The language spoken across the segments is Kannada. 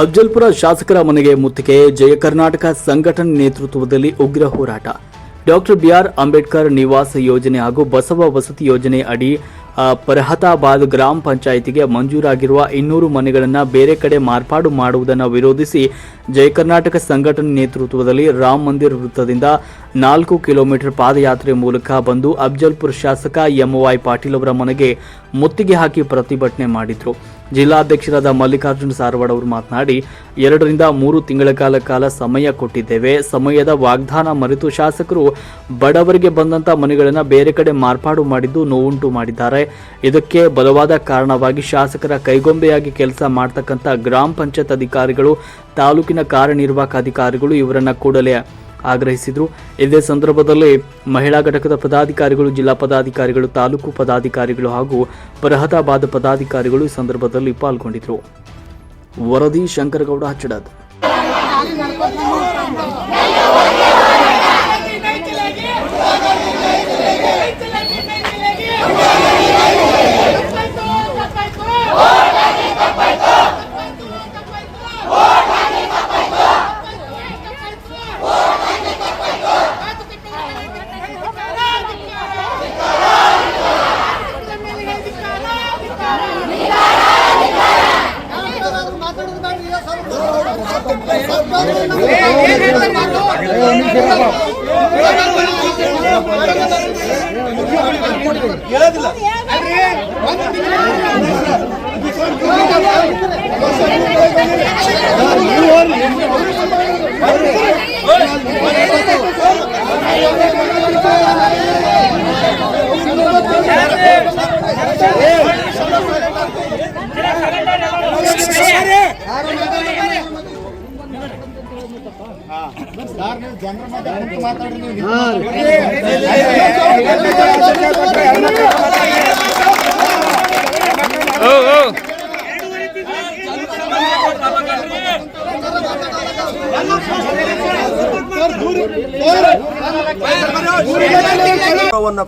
ಅಫ್ಜಲ್ಪುರ ಶಾಸಕರ ಮನೆಗೆ ಮುತ್ತಿಗೆ ಜಯ ಕರ್ನಾಟಕ ಸಂಘಟನೆ ನೇತೃತ್ವದಲ್ಲಿ ಉಗ್ರ ಹೋರಾಟ. ಡಾಕ್ಟರ್ ಬಿಆರ್ ಅಂಬೇಡ್ಕರ್ ನಿವಾಸ ಯೋಜನೆ ಹಾಗೂ ಬಸವ ವಸತಿ ಯೋಜನೆ ಅಡಿ ಪರಹತಾಬಾದ್ ಗ್ರಾಮ ಪಂಚಾಯಿತಿಗೆ ಮಂಜೂರಾಗಿರುವ ಇನ್ನೂರು ಮನೆಗಳನ್ನು ಬೇರೆ ಕಡೆ ಮಾರ್ಪಾಡು ಮಾಡುವುದನ್ನು ವಿರೋಧಿಸಿ ಜಯ ಕರ್ನಾಟಕ ಸಂಘಟನೆ ನೇತೃತ್ವದಲ್ಲಿ ರಾಮ ಮಂದಿರ್ ವೃತ್ತದಿಂದ ನಾಲ್ಕು ಕಿಲೋಮೀಟರ್ ಪಾದಯಾತ್ರೆ ಮೂಲಕ ಬಂದು ಅಫ್ಜಲ್ಪುರ ಶಾಸಕ ಎಂವೈ ಪಾಟೀಲ್ ಅವರ ಮನೆಗೆ ಮುತ್ತಿಗೆ ಹಾಕಿ ಪ್ರತಿಭಟನೆ ಮಾಡಿದ್ರು. ಜಿಲ್ಲಾಧ್ಯಕ್ಷರಾದ ಮಲ್ಲಿಕಾರ್ಜುನ ಸಾರವಾಡ್ ಅವರು ಮಾತನಾಡಿ, ಎರಡರಿಂದ ಮೂರು ತಿಂಗಳ ಕಾಲ ಕಾಲ ಸಮಯ ಕೊಟ್ಟಿದ್ದೇವೆ. ಸಮಯದ ವಾಗ್ದಾನ ಮರೆತು ಶಾಸಕರು ಬಡವರಿಗೆ ಬಂದಂತ ಮನೆಗಳನ್ನು ಬೇರೆ ಕಡೆ ಮಾರ್ಪಾಡು ಮಾಡಿದ್ದು ನೋವುಂಟು ಮಾಡಿದ್ದಾರೆ. ಇದಕ್ಕೆ ಬಲವಾದ ಕಾರಣವಾಗಿ ಶಾಸಕರ ಕೈಗೊಂಬೆಯಾಗಿ ಕೆಲಸ ಮಾಡ್ತಕ್ಕಂಥ ಗ್ರಾಮ ಪಂಚಾಯತ್ ಅಧಿಕಾರಿಗಳು, ತಾಲೂಕಿನ ಕಾರ್ಯನಿರ್ವಾಹಕ ಅಧಿಕಾರಿಗಳು ಇವರನ್ನ ಕೂಡಲೇ ಆಗ್ರಹಿಸಿದರು. ಇದೇ ಸಂದರ್ಭದಲ್ಲಿ ಮಹಿಳಾ ಘಟಕದ ಪದಾಧಿಕಾರಿಗಳು, ಜಿಲ್ಲಾ ಪದಾಧಿಕಾರಿಗಳು, ತಾಲೂಕು ಪದಾಧಿಕಾರಿಗಳು ಹಾಗೂ ಬರಹತಾಬಾದ್ ಪದಾಧಿಕಾರಿಗಳು ಈ ಸಂದರ್ಭದಲ್ಲಿ ಪಾಲ್ಗೊಂಡಿದ್ದರು. ವರದಿ ಶಂಕರಗೌಡ ಹಚ್ಚಡದ್ ಗೌರವವನ್ನ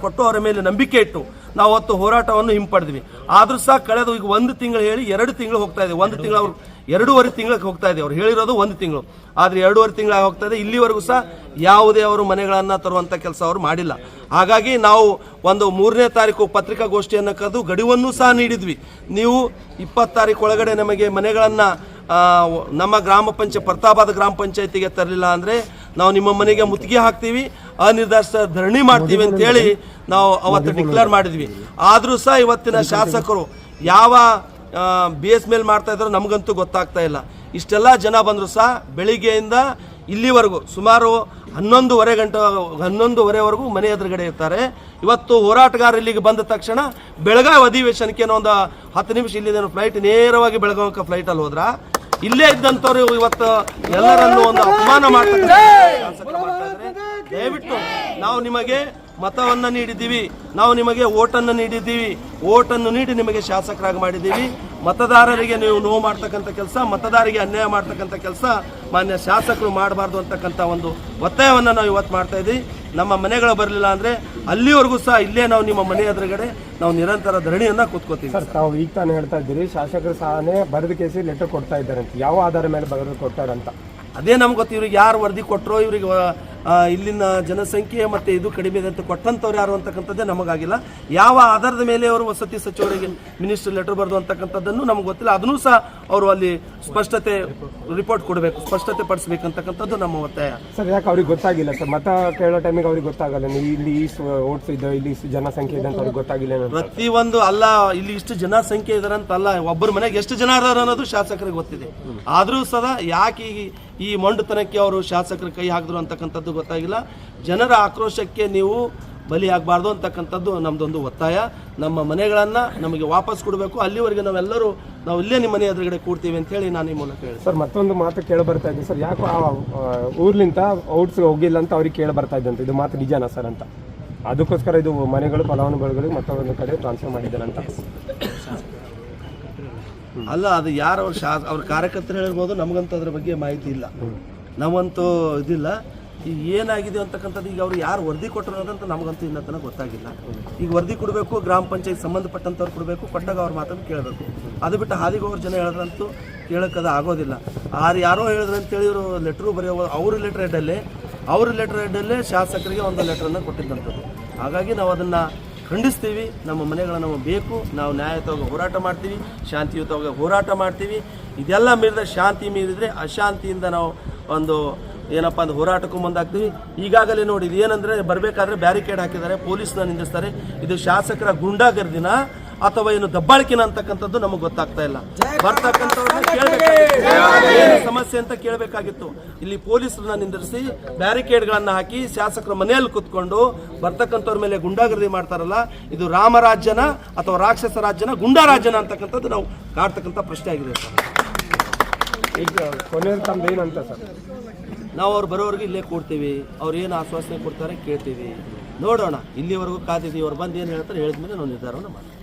ಕೊಟ್ಟು ಅವರ ಮೇಲೆ ನಂಬಿಕೆ ಇಟ್ಟು ನಾವು ಅವತ್ತು ಹೋರಾಟವನ್ನು ಹಿಂಪಡೆದ್ವಿ. ಆದ್ರೂ ಸಹ ಕಳೆದ ಈಗ ಒಂದು ತಿಂಗಳು ಹೇಳಿ ಎರಡು ತಿಂಗಳು ಹೋಗ್ತಾ ಇದೆ. ಒಂದು ತಿಂಗಳು ಅವ್ರು ಎರಡೂವರೆ ತಿಂಗಳಿಗೆ ಹೋಗ್ತಾ ಇದೆ ಅವ್ರು ಹೇಳಿರೋದು ಒಂದು ತಿಂಗಳು. ಆದರೆ ಎರಡೂವರೆ ತಿಂಗಳ ಹೋಗ್ತಾ ಇದೆ ಇಲ್ಲಿವರೆಗೂ ಸಹ ಯಾವುದೇ ಅವರು ಮನೆಗಳನ್ನು ತರುವಂಥ ಕೆಲಸ ಅವರು ಮಾಡಿಲ್ಲ. ಹಾಗಾಗಿ ನಾವು ಒಂದು ಮೂರನೇ ತಾರೀಕು ಪತ್ರಿಕಾಗೋಷ್ಠಿಯನ್ನು ಕರೆದು ಗಡಿವನ್ನು ಸಹ ನೀಡಿದ್ವಿ. ನೀವು ಇಪ್ಪತ್ತು ತಾರೀಕು ಒಳಗಡೆ ನಮಗೆ ಮನೆಗಳನ್ನು ನಮ್ಮ ಗ್ರಾಮ ಪಂಚಾಯತ್ ಪ್ರತಾಪಾದ ಗ್ರಾಮ ಪಂಚಾಯತಿಗೆ ತರಲಿಲ್ಲ ಅಂದರೆ ನಾವು ನಿಮ್ಮ ಮನೆಗೆ ಮುತ್ತಿಗೆ ಹಾಕ್ತೀವಿ ಅನಿರ್ದಿಷ್ಟ ಧರಣಿ ಮಾಡ್ತೀವಿ ಅಂತೇಳಿ ನಾವು ಅವತ್ತು ಡಿಕ್ಲೇರ್ ಮಾಡಿದ್ವಿ. ಆದರೂ ಸಹ ಇವತ್ತಿನ ಶಾಸಕರು ಯಾವ ಬಿ ಎಸ್ ಮೇಲ್ ಮಾಡ್ತಾ ಇದ್ರೆ ನಮಗಂತೂ ಗೊತ್ತಾಗ್ತಾ ಇಲ್ಲ. ಇಷ್ಟೆಲ್ಲ ಜನ ಬಂದರೂ ಸಹ ಬೆಳಿಗ್ಗೆಯಿಂದ ಇಲ್ಲಿವರೆಗೂ ಸುಮಾರು ಹನ್ನೊಂದುವರೆ ಗಂಟೆ ಹನ್ನೊಂದುವರೆವರೆಗೂ ಮನೆ ಎದುರುಗಡೆ ಇರ್ತಾರೆ. ಇವತ್ತು ಹೋರಾಟಗಾರ ಇಲ್ಲಿಗೆ ಬಂದ ತಕ್ಷಣ ಬೆಳಗಾವಿ ಅಧಿವೇಶನಕ್ಕೆ ಏನೋ ಒಂದು ಹತ್ತು ನಿಮಿಷ ಇಲ್ಲಿಂದ ಫ್ಲೈಟ್ ನೇರವಾಗಿ ಬೆಳಗಾವಿ ಫ್ಲೈಟಲ್ಲಿ ಹೋದ್ರ? ಇಲ್ಲೇ ಇದ್ದಂಥವ್ರು ಇವತ್ತು ಎಲ್ಲರನ್ನೂ ಒಂದು ಅಪಮಾನ ಮಾಡ್ತಾರೆ ದಯವಿಟ್ಟು ನಾವು ನಿಮಗೆ ಮತವನ್ನ ನೀಡಿದ್ದೀವಿ. ನಾವು ನಿಮಗೆ ಓಟನ್ನು ನೀಡಿದ್ದೀವಿ. ಓಟನ್ನು ನೀಡಿ ನಿಮಗೆ ಶಾಸಕರಾಗಿ ಮಾಡಿದ್ದೀವಿ. ಮತದಾರರಿಗೆ ನೀವು ನೋವು ಮಾಡ್ತಕ್ಕಂಥ ಕೆಲಸ ಮತದಾರರಿಗೆ ಅನ್ಯಾಯ ಮಾಡ್ತಕ್ಕಂಥ ಕೆಲಸ ಮಾನ್ಯ ಶಾಸಕರು ಮಾಡಬಾರ್ದು ಅಂತಕ್ಕಂಥ ಒಂದು ಒತ್ತಾಯವನ್ನು ನಾವು ಇವತ್ತು ಮಾಡ್ತಾ ಇದ್ದೀವಿ. ನಮ್ಮ ಮನೆಗಳು ಬರಲಿಲ್ಲ ಅಂದರೆ ಅಲ್ಲಿವರೆಗೂ ಸಹ ಇಲ್ಲೇ ನಾವು ನಿಮ್ಮ ಮನೆ ಎದುರುಗಡೆ ನಾವು ನಿರಂತರ ಧರಣಿಯನ್ನು ಕೂತ್ಕೋತೀವಿ. ಸರ್ ತಾವು ಈಗ ತಾನು ಹೇಳ್ತಾ ಇದ್ದೀರಿ ಶಾಸಕರು ಸಹನೇ ಬರೆದ ಕೇಸಿ ಲೆಟರ್ ಕೊಡ್ತಾ ಇದ್ದಾರೆ ಅಂತ ಯಾವ ಆಧಾರ ಮೇಲೆ ಬರೆದು ಕೊಡ್ತಾರಂತ? ಅದೇ ನಮ್ಗೆ ಗೊತ್ತು ಇವ್ರಿಗೆ ಯಾರು ವರದಿ ಕೊಟ್ಟರೋ ಇವ್ರಿಗೆ ಇಲ್ಲಿನ ಜನಸಂಖ್ಯೆ ಮತ್ತೆ ಇದು ಕಡಿಮೆ ಇದೆ ಅಂತ ಕೊಟ್ಟಂಥವ್ರು ಯಾರು ಅಂತಕ್ಕಂಥದ್ದೇ ನಮಗಾಗಿಲ್ಲ. ಯಾವ ಆಧಾರದ ಮೇಲೆ ಅವರು ವಸತಿ ಸಚಿವರಿಗೆ ಮಿನಿಸ್ಟರ್ ಲೆಟರ್ ಬರೆದು ಅಂತಕ್ಕಂಥದ್ದನ್ನು ನಮ್ಗೆ ಗೊತ್ತಿಲ್ಲ. ಅದನ್ನೂ ಸಹ ಅವರು ಅಲ್ಲಿ ಸ್ಪಷ್ಟತೆ ರಿಪೋರ್ಟ್ ಕೊಡಬೇಕು ಸ್ಪಷ್ಟತೆ ಪಡಿಸಬೇಕಂತಕ್ಕಂಥದ್ದು ನಮ್ಮ ಒತ್ತಾಯ. ಸರ್ ಯಾಕೆ ಅವ್ರಿಗೆ ಗೊತ್ತಾಗಿಲ್ಲ? ಸರ್ ಮತ ಕೇಳೋ ಟೈಮಿಗೆ ಅವ್ರಿಗೆ ಗೊತ್ತಾಗಲ್ಲ. ನೀವು ಇಲ್ಲಿ ಓಟ್ಸ್ ಇದೆ ಇಲ್ಲಿ ಇಷ್ಟು ಜನಸಂಖ್ಯೆ ಇದೆ ಅಂತ ಅವ್ರಿಗೆ ಗೊತ್ತಾಗಿಲ್ಲ. ಪ್ರತಿಯೊಂದು ಅಲ್ಲ ಇಲ್ಲಿ ಇಷ್ಟು ಜನಸಂಖ್ಯೆ ಇದಾರೆ ಅಂತ ಅಲ್ಲ ಒಬ್ಬರ ಮನೆಗೆ ಎಷ್ಟು ಜನ ಅದಾರ ಅನ್ನೋದು ಶಾಸಕರಿಗೆ ಗೊತ್ತಿದೆ. ಆದರೂ ಸದಾ ಯಾಕೆ ಈ ಈ ಮೊಂಡುತನಕ್ಕೆ ಅವರು ಶಾಸಕರ ಕೈ ಹಾಕಿದ್ರು ಅಂತಕ್ಕಂಥದ್ದು ಗೊತ್ತಾಗಿಲ್ಲ. ಜನರ ಆಕ್ರೋಶಕ್ಕೆ ನೀವು ಬಲಿಯಾಗಬಾರ್ದು ಅಂತಕ್ಕಂಥದ್ದು ನಮ್ದೊಂದು ಒತ್ತಾಯ. ನಮ್ಮ ಮನೆಗಳನ್ನು ನಮಗೆ ವಾಪಸ್ ಕೊಡಬೇಕು. ಅಲ್ಲಿವರೆಗೆ ನಾವೆಲ್ಲರೂ ನಾವು ಇಲ್ಲೇ ನಿಮ್ಮ ಮನೆ ಎದುರುಗಡೆ ಕೂಡ್ತೀವಿ ಅಂತ ಹೇಳಿ ನಾನು ಈ ಮೂಲಕ ಹೇಳಿ. ಸರ್ ಮತ್ತೊಂದು ಮಾತು ಕೇಳಿ ಬರ್ತಾ ಇದ್ದೀನಿ ಸರ್ ಯಾಕೋ ಆ ಊರ್ಲಿಂತ ಊರ್ಲಿಂದ ಔಟ್ಸ್ ಹೋಗಿಲ್ಲ ಅಂತ ಅವ್ರಿಗೆ ಕೇಳಿ ಬರ್ತಾ ಇದ್ದಂತೆ. ಇದು ಮಾತು ನಿಜಾನ ಸರ್ ಅಂತ? ಅದಕ್ಕೋಸ್ಕರ ಇದು ಮನೆಗಳು ಫಲಾನುಭವಿಗಳಿಗೆ ಮತ್ತೊಂದು ಕಡೆ ಟ್ರಾನ್ಸ್ಫರ್ ಮಾಡಿದ್ದಾರೆ ಅಂತ. ಅಲ್ಲ ಅದು ಯಾರು ಅವ್ರ ಶಾ ಅವ್ರ ಕಾರ್ಯಕರ್ತರು ಹೇಳಿರ್ಬೋದು ನಮಗಂತೂ ಅದ್ರ ಬಗ್ಗೆ ಮಾಹಿತಿ ಇಲ್ಲ. ನಾವಂತೂ ಇದಿಲ್ಲ. ಈಗ ಏನಾಗಿದೆ ಅಂತಕ್ಕಂಥದ್ದು ಈಗ ಅವ್ರು ಯಾರು ವರದಿ ಕೊಟ್ಟರು ಅನ್ನೋದಂತ ನಮಗಂತೂ ಇನ್ನತನ ಗೊತ್ತಾಗಿಲ್ಲ. ಈಗ ವರದಿ ಕೊಡಬೇಕು, ಗ್ರಾಮ ಪಂಚಾಯತ್ ಸಂಬಂಧಪಟ್ಟಂಥವ್ರು ಕೊಡಬೇಕು, ಕೊಟ್ಟಾಗ ಅವ್ರ ಮಾತನ್ನು ಕೇಳಬೇಕು. ಅದು ಬಿಟ್ಟು ಹಾದಿಗೆ ಹೋಗೋರು ಜನ ಹೇಳಿದ್ರಂತೂ ಕೇಳೋಕ್ಕದು ಆಗೋದಿಲ್ಲ. ಆರು ಯಾರೋ ಹೇಳಿದ್ರು ಅಂತೇಳಿ ಇವರು ಲೆಟ್ರು ಬರೆಯೋ ಅವ್ರ ಲೆಟ್ರ್ ಹೆಡ್ಡಲ್ಲೇ ಅವ್ರ ಲೆಟ್ರ್ ಹೆಡ್ಡಲ್ಲೇ ಶಾಸಕರಿಗೆ ಒಂದು ಲೆಟ್ರನ್ನು ಕೊಟ್ಟಿದ್ದಂಥದ್ದು. ಹಾಗಾಗಿ ನಾವು ಅದನ್ನು ಖಂಡಿಸ್ತೀವಿ. ನಮ್ಮ ಮನೆಗಳು ನಮಗೆ ಬೇಕು. ನಾವು ನ್ಯಾಯಯುತವಾಗಿ ಹೋರಾಟ ಮಾಡ್ತೀವಿ ಶಾಂತಿಯುತವಾಗಿ ಹೋರಾಟ ಮಾಡ್ತೀವಿ. ಇದೆಲ್ಲ ಮೀರಿದ ಶಾಂತಿ ಮೀರಿದರೆ ಅಶಾಂತಿಯಿಂದ ನಾವು ಒಂದು ಏನಪ್ಪ ಅಂದ್ರೆ ಹೋರಾಟಕ್ಕೂ ಮುಂದಾಗ್ತೀವಿ. ಈಗಾಗಲೇ ನೋಡಿ ಏನಂದ್ರೆ ಬರಬೇಕಾದ್ರೆ ಬ್ಯಾರಿಕೇಡ್ ಹಾಕಿದ್ದಾರೆ, ಪೊಲೀಸ್ನ ನಿಂದಿಸ್ತಾರೆ. ಇದು ಶಾಸಕರ ಗುಂಡಾಗರ್ದಿನ ಅಥವಾ ಏನು ದಬ್ಬಾಳಿಕೆನ ಅಂತಕ್ಕಂಥದ್ದು ನಮಗೆ ಗೊತ್ತಾಗ್ತಾ ಇಲ್ಲ. ಬರ್ತಕ್ಕಂಥವ್ರನ್ನ ಸಮಸ್ಯೆ ಅಂತ ಕೇಳಬೇಕಾಗಿತ್ತು. ಇಲ್ಲಿ ಪೊಲೀಸರನ್ನ ನಿಂದಿರಿಸಿ ಬ್ಯಾರಿಕೇಡ್ಗಳನ್ನ ಹಾಕಿ ಶಾಸಕರ ಮನೆಯಲ್ಲಿ ಕುತ್ಕೊಂಡು ಬರ್ತಕ್ಕಂಥವ್ರ ಮೇಲೆ ಗುಂಡಾಗರ್ದಿ ಮಾಡ್ತಾರಲ್ಲ, ಇದು ರಾಮರಾಜ್ಯನ ಅಥವಾ ರಾಕ್ಷಸ ರಾಜ್ಯನ ಗುಂಡಾ ರಾಜ್ಯನ ಅಂತಕ್ಕಂಥದ್ದು ನಾವು ಕಾಡ್ತಕ್ಕಂಥ ಪ್ರಶ್ನೆ ಆಗಿದೆ ಈಗ ಕೊನೆಯಲ್ಲಿ ತಮ್ದು ಏನಂತ ಸರ್? ನಾವು ಅವ್ರು ಬರೋವರೆಗೂ ಇಲ್ಲೇ ಕೂಡ್ತೀವಿ. ಅವ್ರು ಏನು ಆಶ್ವಾಸನೆ ಕೊಡ್ತಾರೆ ಕೇಳ್ತೀವಿ. ನೋಡೋಣ. ಇಲ್ಲಿವರೆಗೂ ಕಾದಿದ್ದೀವಿ. ಅವ್ರು ಬಂದು ಏನು ಹೇಳ್ತಾರೆ ಹೇಳಿದ್ಮೇಲೆ ನಾವು ನಿರ್ಧಾರವನ್ನು ಮಾಡ್ತೀವಿ.